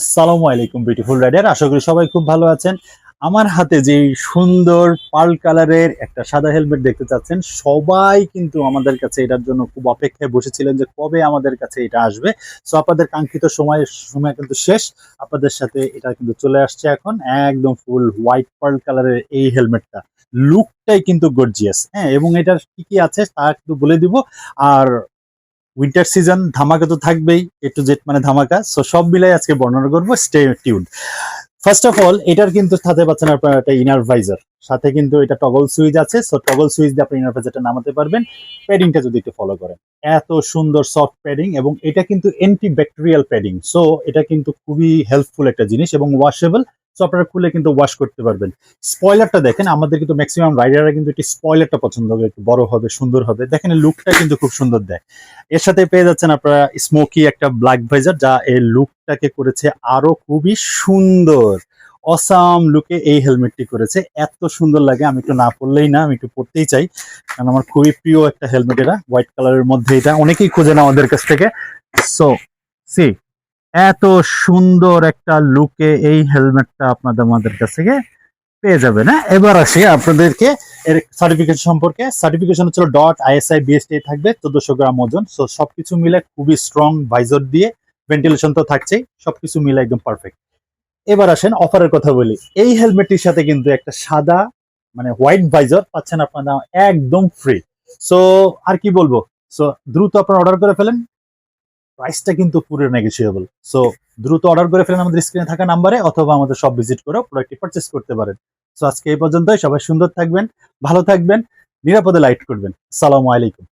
আসসালামু আলাইকুম beautiful rider আশা করি সবাই খুব ভালো আছেন। আমার হাতে যে সুন্দর পার্ল কালারের একটা সাদা হেলমেট দেখতে চাচ্ছেন, সবাই কিন্তু আমাদের কাছে এটার জন্য খুব অপেক্ষায় বসেছিলেন যে কবে আমাদের কাছে এটা আসবে। সো আপনাদের কাঙ্ক্ষিত সময় সময় কিন্তু শেষ। আপনাদের সাথে এটা কিন্তু চলে আসছে এখন, একদম ফুল হোয়াইট পার্ল কালারের এই হেলমেটটা। লুকটাই কিন্তু গর্জিয়াস হ্যাঁ এবং এটার কি কি আছে তা একটু বলে দিব। আর উইন্টার সিজন ধামাকা তো থাকবেই এ টু জেড মানে ধামাকা সো সব মিলাই আজকে বর্ণনা করব stay tune first of all এটার কিন্তু সাথে পাচ্ছেন আপনার একটা ইনার ভাইজার সাথে কিন্তু এটা টগল সুইচ আছে সো টগল সুইচ দিয়ে আপনি ইনার ভাইজারটা নামাতে পারবেন। প্যাডিংটা যদি একটু ফলো করেন, এত সুন্দর সফট প্যাডিং এবং এটা কিন্তু অ্যান্টি ব্যাকটেরিয়াল প্যাডিং সো এটা কিন্তু খুবই হেল্পফুল একটা জিনিস এবং ওয়াশেবল সো আপনারা খুলে কিন্তু ওয়াশ করতে পারবেন। স্পয়লারটা দেখেন, আমাদের কিন্তু ম্যাক্সিমাম রাইডাররা কিন্তু একটি স্পয়লারটা পছন্দ হবে একটু বড় হবে, সুন্দর হবে। দেখেন লুকটা কিন্তু খুব সুন্দর দেয়। এর সাথে পেয়ে যাচ্ছেন আপনারা স্মোকি একটা ব্ল্যাক ভাইজার যা এই লুকটাকে করেছে আরও খুবই সুন্দর অসাম লুকে এই হেলমেটটি করেছে। এত সুন্দর লাগে, আমি একটু না পড়লেই না, আমি একটু পড়তেই চাই। কারণ আমার খুবই প্রিয় একটা হেলমেট এটা হোয়াইট কালারের মধ্যে এটা। অনেকেই খোঁজে না আমাদের কাছ থেকে। সো সি এত সুন্দর একটা লুকে এই হেলমেটটা আপনাদের আমাদের কাছ থেকে পেয়ে যাবে না এবার আসি আপনাদেরকে এর সার্টিফিকেশন সম্পর্কে। সার্টিফিকেশন হচ্ছে ডট আইএসআই বিএসটি থাকবে, চোদ্দশো গ্রাম ওজন। সো সবকিছু মিলে খুবই স্ট্রং ভাইজার দিয়ে ভেন্টিলেশন তো থাকছেই, সবকিছু মিলে একদম পারফেক্ট এবার আসেন অফারের কথা বলি। এই হেলমেটটির সাথে কিন্তু একটা সাদা মানে হোয়াইট ভাইজার পাচ্ছেন আপনারা একদম ফ্রি সো আর কি বলব? সো দ্রুত আপনারা অর্ডার করে ফেলেন। প্রাইসটা কিন্তু পুরো নেগোসিয়েবল সো দ্রুত অর্ডার করে ফেলেন আমাদের স্ক্রিনে থাকা নাম্বারে অথবা আমাদের সব ভিজিট করে প্রোডাক্টটি পারচেস করতে পারেন। সো আজকে এই পর্যন্তই। সবাই সুন্দর থাকবেন, ভালো থাকবেন, নিরাপদে লাইট করবেন। সালামু আলাইকুম।